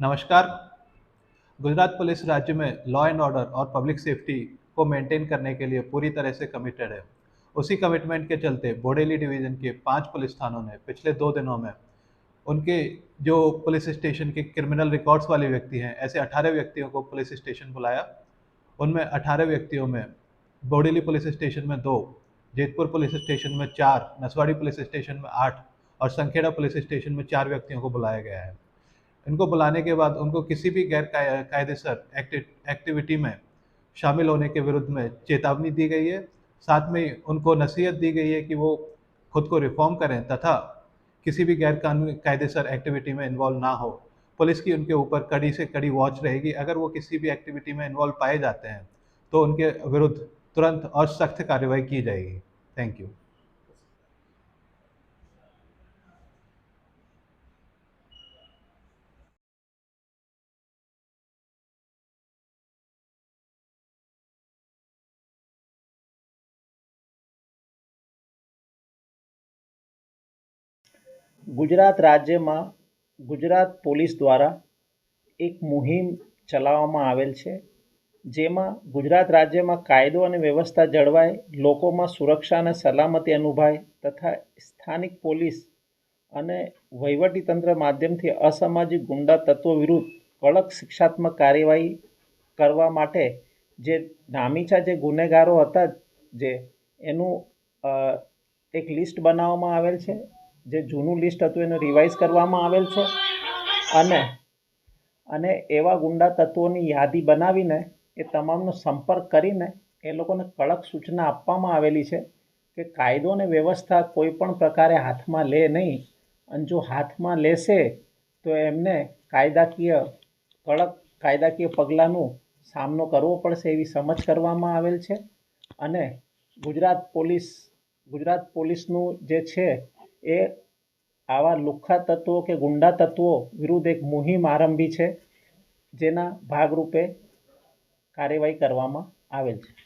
नमस्कार। गुजरात पुलिस राज्य में लॉ एंड ऑर्डर और पब्लिक सेफ्टी को मेंटेन करने के लिए पूरी तरह से कमिटेड है। उसी कमिटमेंट के चलते बोडेली डिवीज़न के पाँच पुलिस थानों ने पिछले दो दिनों में उनके जो पुलिस स्टेशन के क्रिमिनल रिकॉर्ड्स वाले व्यक्ति हैं, ऐसे अठारह व्यक्तियों को पुलिस स्टेशन बुलाया। उनमें अठारह व्यक्तियों में बोडेली पुलिस स्टेशन में दो, जेतपुर पुलिस स्टेशन में चार, नसवाड़ी पुलिस स्टेशन में आठ और संखेड़ा पुलिस स्टेशन में चार व्यक्तियों को बुलाया गया है। इनको बुलाने के बाद उनको किसी भी गैर काय- कायदेसर एक्टि- एक्टिविटी में शामिल होने के विरुद्ध में चेतावनी दी गई है। साथ में उनको नसीहत दी गई है कि वो खुद को रिफॉर्म करें तथा किसी भी गैर कानूनी, कायदेसर एक्टिविटी में इन्वॉल्व ना हो। पुलिस की उनके ऊपर कड़ी से कड़ी वॉच रहेगी। अगर वो किसी भी एक्टिविटी में इन्वॉल्व पाए जाते हैं तो उनके विरुद्ध तुरंत और सख्त कार्रवाई की जाएगी। Thank you. ગુજરાત રાજ્યમાં ગુજરાત પોલીસ દ્વારા એક મુહિમ ચલાવવામાં આવેલ છે, જેમાં ગુજરાત રાજ્યમાં કાયદો અને વ્યવસ્થા જળવાય, લોકોમાં સુરક્ષા અને સલામતી અનુભવાય તથા સ્થાનિક પોલીસ અને વહીવટીતંત્ર માધ્યમથી અસામાજિક ગુંડા તત્વો વિરુદ્ધ કડક શિક્ષાત્મક કાર્યવાહી કરવા માટે જે નામીચા જે ગુનેગારો હતા જે એનું એક લિસ્ટ બનાવવામાં આવેલ છે. જે જૂનું લિસ્ટ હતું એને રિવાઇઝ કરવામાં આવેલ છે. અને અને એવા ગુંડા તત્વોની યાદી બનાવીને એ તમામનો સંપર્ક કરીને એ લોકોને કડક સૂચના આપવામાં આવેલી છે કે કાયદો અને વ્યવસ્થા કોઈ પણ પ્રકારે હાથમાં લે નહીં. અને જો હાથમાં લેશે, તો એમને કાયદાકીય, કડક કાયદાકીય પગલાંનું સામનો કરવો પડશે એવી સમજ કરવામાં આવેલ છે. અને ગુજરાત પોલીસ, ગુજરાત પોલીસનું જે છે એ આવા લુખ્ખા તત્વો કે ગુંડા તત્વો વિરુદ્ધ એક મુહિમ આરંભી છે, જેના ભાગરૂપે કાર્યવાહી કરવામાં આવેલ છે.